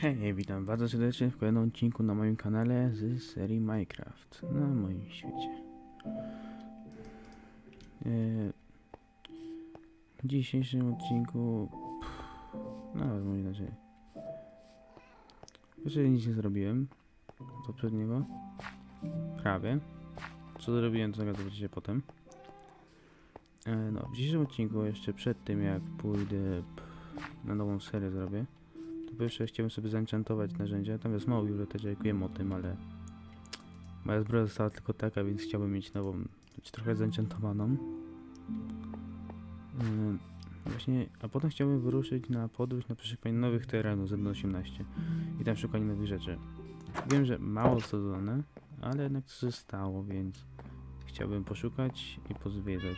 Hej, witam bardzo serdecznie w kolejnym odcinku na moim kanale z serii Minecraft na moim świecie. E, W dzisiejszym odcinku, pff, no może inaczej. Jeszcze nic nie zrobiłem z poprzedniego, prawie. Co zrobiłem, to zobaczycie potem. E, No, w dzisiejszym odcinku, jeszcze przed tym jak pójdę na nową serię zrobię, pierwsze chciałem sobie zenchantować narzędzia. Jest mało biblioteczek, wiem o tym, ale moja zbroja została tylko taka, więc chciałbym mieć nową, znaczy trochę zenchantowaną. Yy, właśnie, a potem chciałbym wyruszyć na podróż na przeszukanie nowych terenów z 1.18 i tam szukanie nowych rzeczy. Wiem, że mało co dodane, ale jednak coś zostało, więc chciałbym poszukać i pozwiedzać.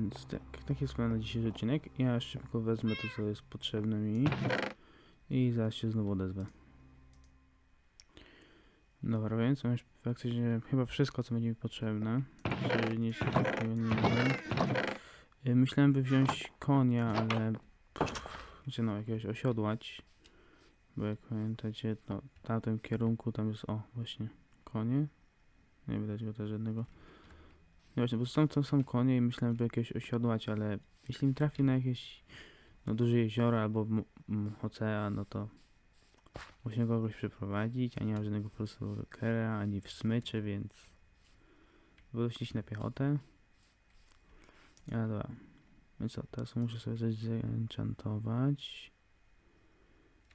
Więc tak, tak jest plan na dzisiejszy odcinek. Ja szybko wezmę to, co jest potrzebne mi i zaraz się znowu odezwę. Dobra, więc mam już faktycznie chyba wszystko, co będzie mi potrzebne. Czyli nic takiego nie wiem. Y, Myślałem, by wziąć konia, ale... Znaczy no, jakiegoś osiodłać. Bo jak pamiętacie, no, w tamtym kierunku tam jest, o, właśnie, konie. Nie widać go też żadnego. No właśnie, bo są to są konie i myślałem, by jakiegoś osiodłać, ale jeśli mi trafi na jakieś no, duże jezioro albo ocean, no to musimy kogoś przeprowadzić, a nie mam żadnego rockera, ani w smyczy, więc wyroślić na piechotę. Ale dobra. Więc co, teraz muszę sobie coś zenchantować.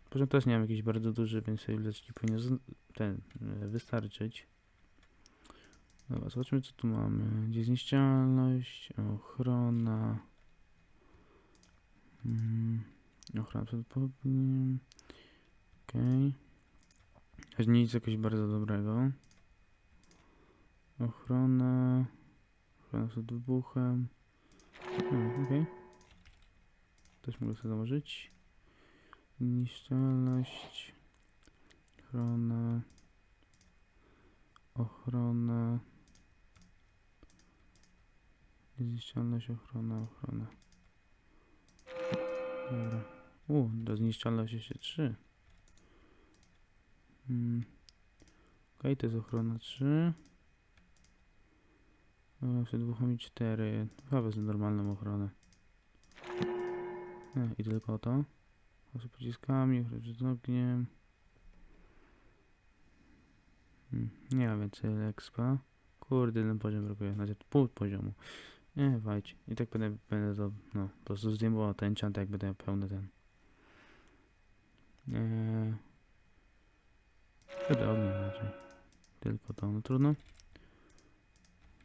Poza też nie mam jakiś bardzo duży, więc sobie leczki powinien ten e, wystarczyć. Dobra, zobaczmy co tu mamy. Gdzie ochrona. Mm, ochrona przed pogniem. Okej. Okay. Nic jakoś bardzo dobrego. Ochrona. Ochrona przed wybuchem. Okej. Też mogę sobie założyć. Niszczalność. Ochrona. Ochrona. Zniszczalność, ochrona, ochrona. Dobra. U, do zniszczalności jeszcze 3. Hmm. Okej, to jest ochrona 3. O, przed dwóch 4. Chyba wezmę normalną ochronę. Nie, i tylko to. Z pociskami, ochrona przed ogniem. Hmm, nie mam więcej expa. Kurde, ten poziom brakuje. Znaczy pół poziomu. Nie, wajcie. I tak będę, będę to, no, po prostu zdejmował ten enchant, jak będę pełny ten. Eee, Wtedy ognia raczej. Tylko to, no trudno.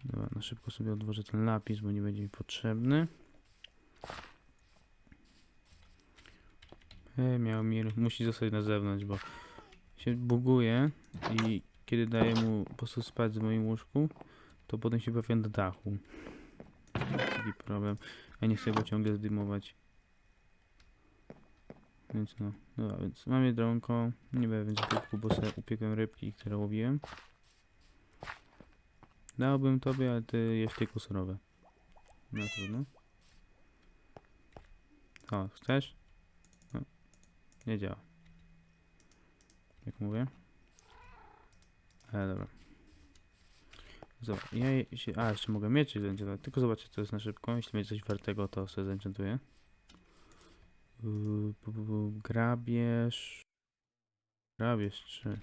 Dobra, na szybko sobie odłożę ten lapis, bo nie będzie mi potrzebny. Eee, miał mir, musi zostać na zewnątrz, bo się buguje i kiedy daję mu po prostu spać w moim łóżku, to potem się pojawia na dachu. Taki problem. Ja nie chcę go ciągle zdymować. Więc no, dobra, więc mam jedzonko. Nie będę więcej tylko, bo sobie upiekłem rybki, które łowiłem. Dałbym tobie, ale ty jesz tylko. No trudno. O, chcesz? No, nie działa. Jak mówię. Ale dobra. Zobacz, ja się, a jeszcze mogę mieczyk zenchantować, tylko zobaczcie co jest na szybko, jeśli będzie coś wartego to sobie zenchantuję. Yy, Grabież... Grabież 3.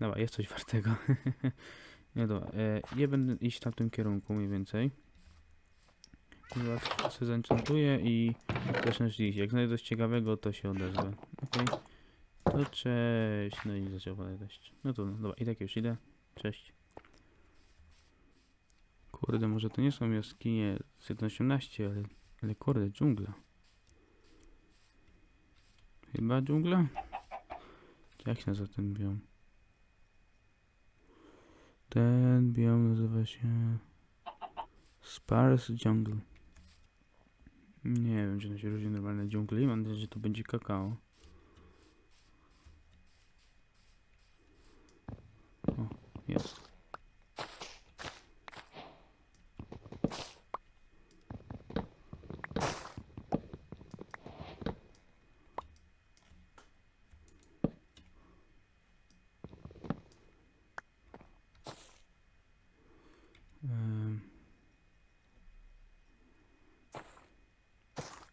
Dobra, jest coś wartego. Nie dobra, e, ja będę iść w tamtym kierunku mniej więcej. Zobacz, sobie zenchantuję i zacznę iść. Jak znajdę coś ciekawego to się odezwę. Okej. To cześć. No i padać deszcz. No to no, dobra, i tak już idę. Cześć. Kurde, może to nie są jaskinie z 1.18, ale, ale kurde, dżungla. Chyba dżungla? Jak się nazywa ten biom? Ten biom nazywa się Sparse Jungle. Nie wiem, czy to się różni normalne dżungli. Mam nadzieję, że to będzie kakao. O, jest.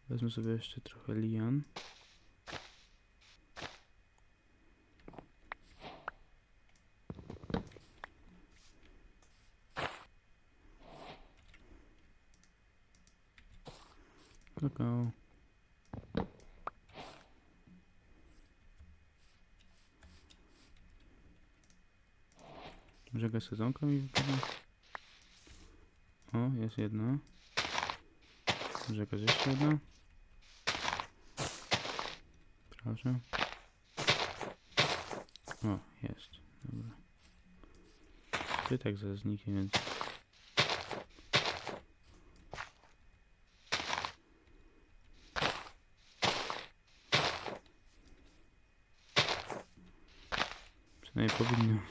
Wezmę sobie jeszcze trochę lian. Kakao. Może sezonka mi? O, jest jedna. Może jeszcze jedna? Proszę. O, jest. Dobra. Ty tak zaraz zniknie, więc... Przynajmniej powinno.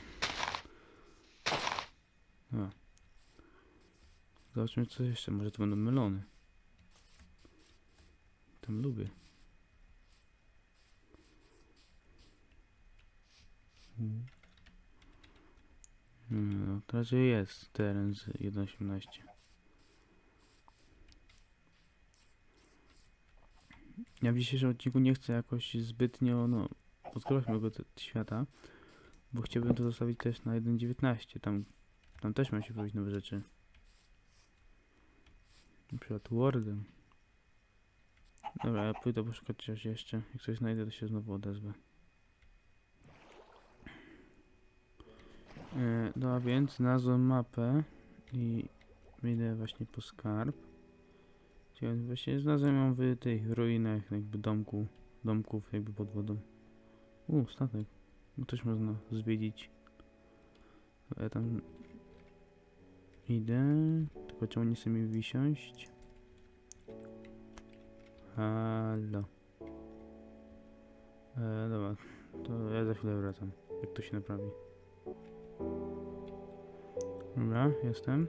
Dobra. Zobaczmy co jeszcze. Może to będą melony. Tam lubię. Mm. No, to raczej jest teren z 1.18. Ja w dzisiejszym odcinku nie chcę jakoś zbytnio, no, odkrywać mojego świata, bo chciałbym to zostawić też na 1.19. Tam, tam też mają się pojawić nowe rzeczy. Na przykład Wordem. Dobra, ja pójdę poszukać czegoś jeszcze. Jak coś znajdę, to się znowu odezwę. E, no a więc znalazłem mapę i idę właśnie po skarb. Gdzie właśnie znalazłem ją w tych ruinach jakby domku, domków jakby pod wodą. U, statek. No też można zwiedzić. Ja tam idę. Tylko czemu nie chcę mi wysiąść? Halo. E, dobra, to ja za chwilę wracam. Jak to się naprawi. Dobra, jestem.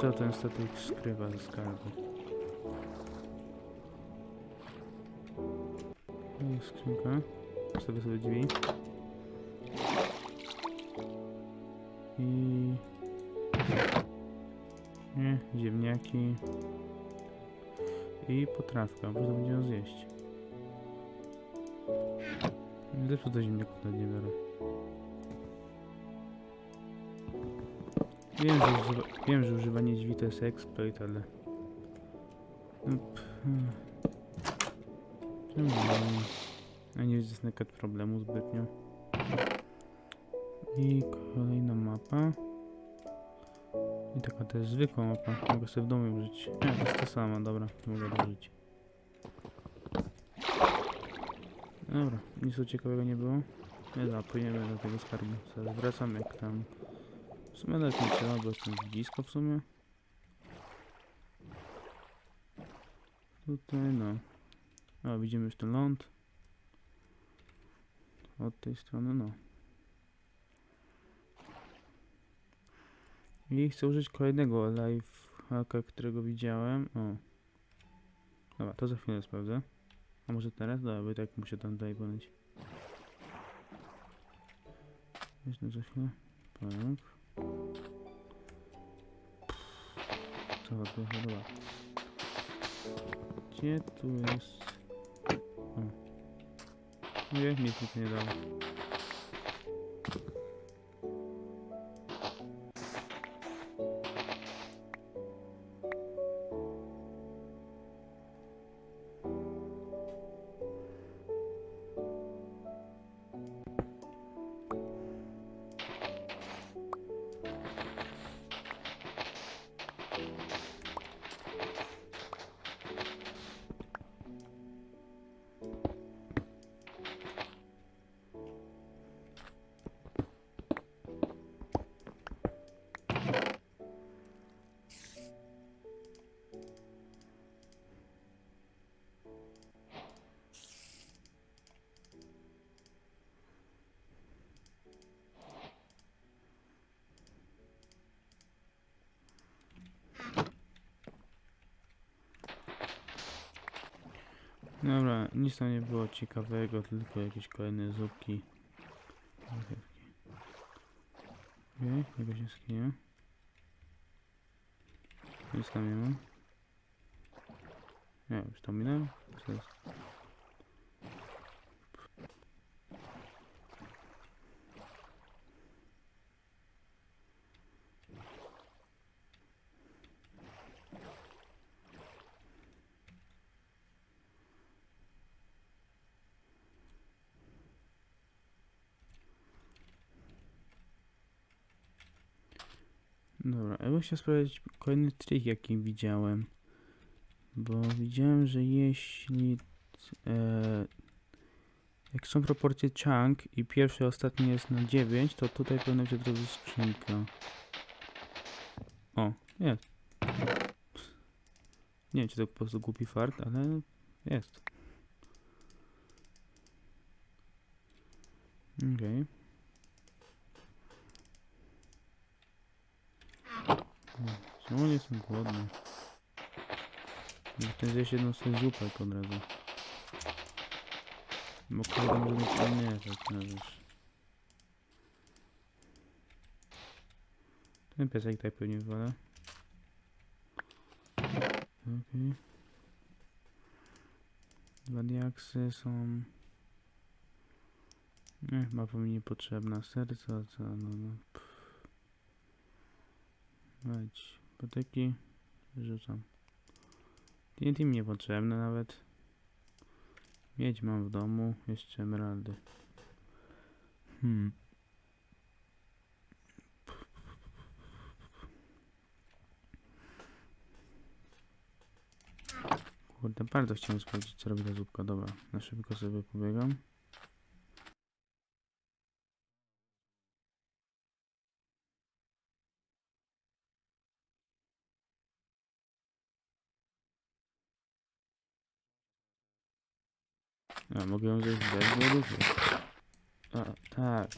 Co ten statek skrywa ze skarbu? Skrzynka. Postawię sobie drzwi. I... Nie, ziemniaki. I potrawka, bo to będziemy zjeść. Dlaczego do ziemniaków tutaj nie biorę? Wiem, że używa, wiem, że używanie drzwi to jest exploit, ale... Pff, hmm. Czemu? Ja nie widzę sneket problemu zbytnio. I kolejna mapa. I taka też zwykła mapa. Mogę sobie w domu użyć. Nie, to jest ta sama, dobra, mogę użyć. Dobra, nic tu ciekawego nie było. Nie da, płyniemy do tego skarbu. Zaraz wracam jak tam. W sumie nawet nie trzeba, bo jestem blisko w sumie. Tutaj no. O, widzimy już ten ląd. Od tej strony no. I chcę użyć kolejnego live hacka, którego widziałem. O. Dobra, to za chwilę sprawdzę. A może teraz? Dobra, tak muszę tam dalej płynąć. Jeszcze za chwilę. Tak. Co to dobra. Gdzie tu jest? O. Nie, nic nie dało. Dobra, nic tam nie było ciekawego, tylko jakieś kolejne zupki. Okej, jakaś jaskinia. Nic tam nie ma. Nie, już to minąłem? Co jest? Dobra, ja bym chciał sprawdzić kolejny trik, jaki widziałem. Bo widziałem, że jeśli e, jak są proporcje chunk i pierwszy, ostatni jest na 9, to tutaj powinna być od razu skrzynka. O, jest. Nie wiem, czy to po prostu głupi fart, ale jest. Okej. Czemu nie jestem głodny? Chcę zjeść jedną sobie zupek od razu. Bo kolega może mieć nie tak na wiesz. Ten piesek tutaj pewnie wywala. Okej. Dwa diaksy są... Nie, mapa mi niepotrzebna. Serca, co, no, no. pff. Wejdź. Patyki. Rzucam. TNT mi niepotrzebne nawet. Miedź mam w domu. Jeszcze emeraldy. Hmm. Kurde, bardzo chciałem sprawdzić co robi ta zupka. Dobra, na szybko sobie pobiegam. A, mogę ją zjeść bez głodu? A, tak.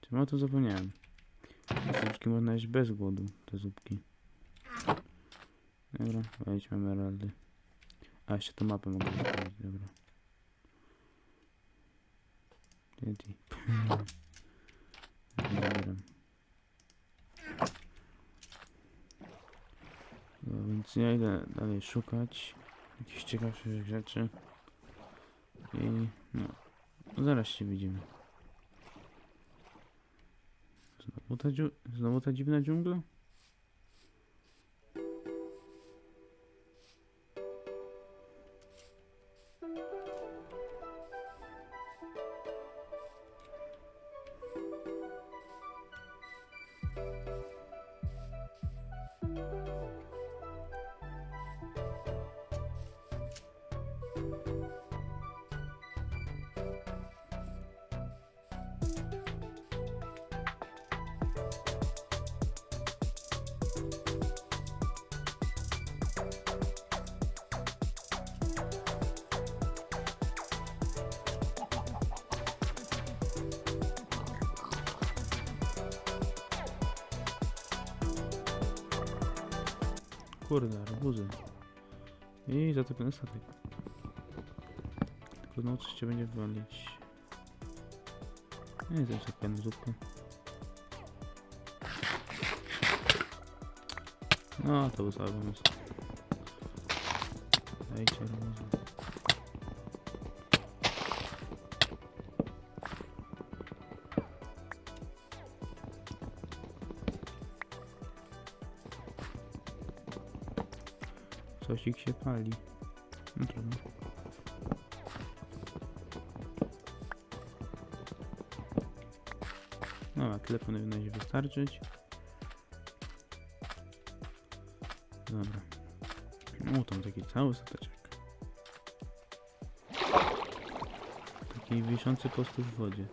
Czemu o to zapomniałem? Zupki można jeść bez głodu, te zupki. Dobra, wejdźmy emeraldy. A, jeszcze tą mapę mogę zostawić, dobra. TNT. Zabieram. No więc ja idę dalej szukać jakichś ciekawszych rzeczy. I no, zaraz się widzimy. Znowu ta, znowu ta dziwna dżungla? Kurde, arbuzy. I zatopiony statek. Tylko no coś cię będzie walić. Nie wiem, co piano zupkę. No, to był cały pomysł. Dajcie arbuzy. Sosik się pali. No trudno. No, a tyle powinno się wystarczyć. Dobra. O, tam taki cały stateczek. Taki wiszący po w wodzie.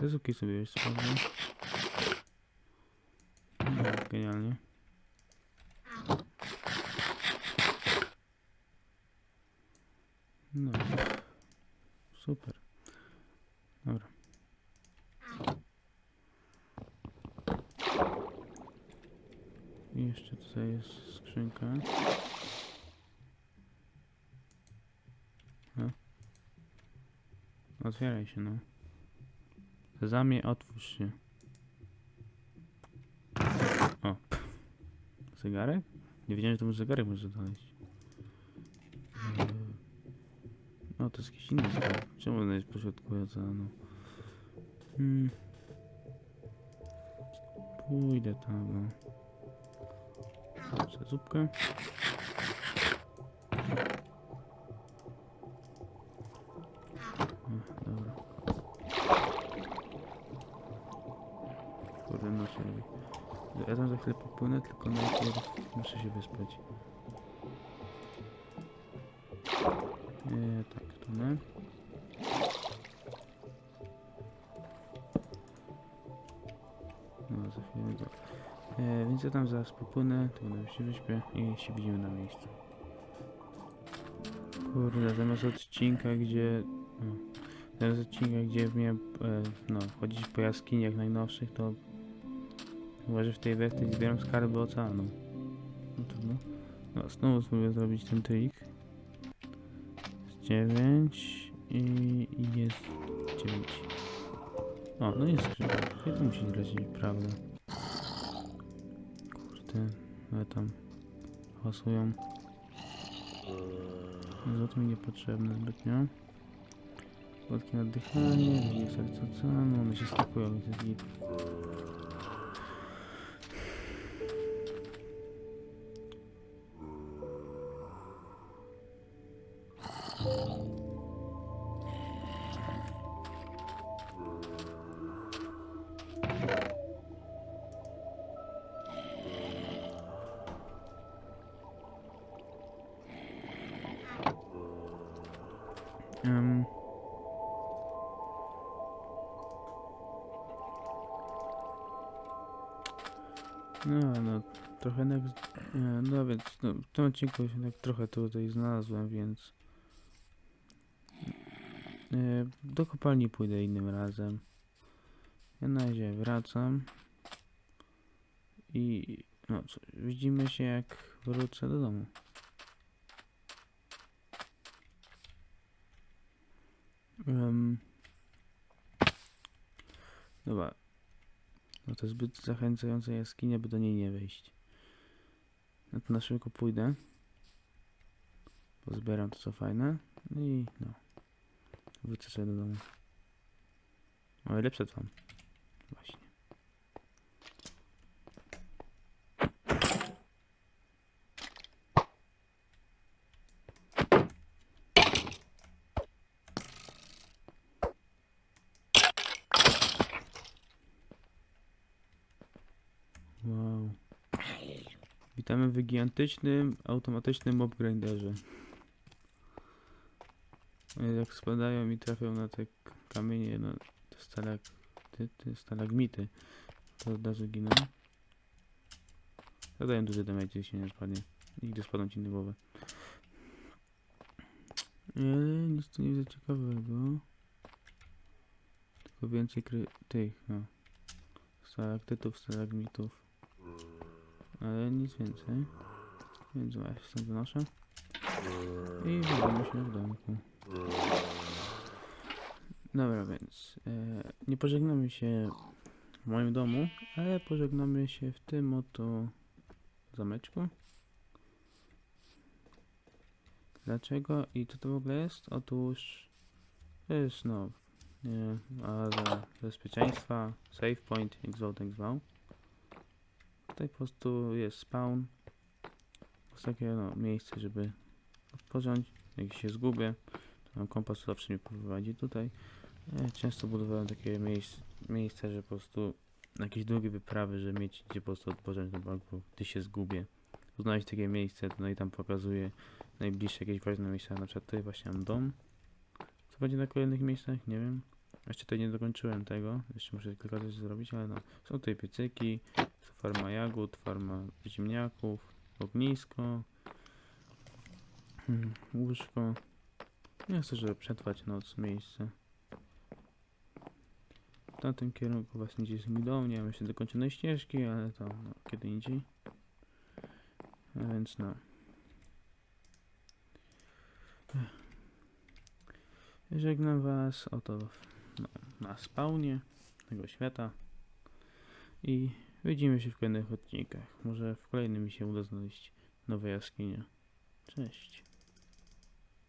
Ryzyki sobie jeszcze sprawdzę. No, genialnie. No. Super. Dobra. I jeszcze tutaj jest skrzynka. No. Otwieraj się, no. Sezamie, otwórz się. O. Zegarek? Nie wiedziałem, że to może zegarek może znaleźć. No, to jest jakiś inny skarb. Czemu ona jest pośrodku oceanu? Hmm. Pójdę tam, no. Zupkę. Ech, dobra. Kurde, no sobie. Chwilę popłynę, tylko najpierw muszę się wyspać. Nie, tak, nie. No, za chwilę go. E, więc ja tam zaraz popłynę, na się wyśpię i się widzimy na miejscu. Kurde, zamiast odcinka, gdzie... No, zamiast odcinka, gdzie miałem e, no, chodzić po jaskiniach najnowszych, to że w tej wersji zbieram skarby oceanu. No trudno. No, znowu spróbuję zrobić ten trik. Jest 9 i, jest 9. O, no jest skrzynka. I to musi lecieć, prawda? Kurde, ale tam hałasują. Złoto mi niepotrzebne zbytnio. Słodkie oddychanie, drugie serce oceanu, one się skipują, więc jest git. Em. No, no, trochę jednak, e, no więc, no, w tym odcinku się tak trochę tutaj znalazłem, więc e, do kopalni pójdę innym razem. Ja na razie wracam i no widzimy się jak wrócę do domu. Um, dobra. No to zbyt zachęcająca jaskinia, by do niej nie wejść. No to na szybko pójdę. Pozbieram to co fajne. No i no. Wrócę sobie do domu. O ile przetrwam. Właśnie. Witamy w gigantycznym, automatycznym mob grinderze. One Jak spadają i trafią na te kamienie, no te stalagmity, to od razu giną. Zadają duży damage, jeśli nie spadnie. Nigdy spadną ci na głowę. Ale nic tu nie widzę ciekawego. Tylko więcej tych, no. Stalaktytów, stalagmitów. Ale nic więcej. Więc się stąd wynoszę. I widzimy się w domku. Dobra, więc e, nie pożegnamy się w moim domu, ale pożegnamy się w tym oto zameczku. Dlaczego i co to w ogóle jest? Otóż to jest no nie, a za bezpieczeństwa, save point, jak zwał, tak zwał. Tutaj po prostu jest spawn. To jest takie no, miejsce, żeby odpocząć. Jak się zgubię, to mam kompas zawsze mnie prowadzi tutaj. E, często budowałem takie miejsc, miejsca, że po prostu jakieś długie wyprawy, że mieć gdzie po prostu odpocząć na banku, gdy się zgubię. Znaleźć takie miejsce, no i tam pokazuję najbliższe jakieś ważne miejsca. Na przykład tutaj właśnie mam dom. Co będzie na kolejnych miejscach? Nie wiem. Jeszcze tutaj nie dokończyłem tego. Jeszcze muszę kilka rzeczy zrobić, ale no. Są tutaj piecyki, farma jagód, farma ziemniaków, ognisko, hmm, łóżko. Nie chcę, żeby przetrwać noc miejsce. W tamtym kierunku właśnie gdzieś jest mi dom, nie mam jeszcze dokończonej ścieżki, ale to no, kiedy indziej. A więc no. Żegnam was oto no, na spawnie tego świata i widzimy się w kolejnych odcinkach. Może w kolejnym mi się uda znaleźć nowe jaskinie. Cześć.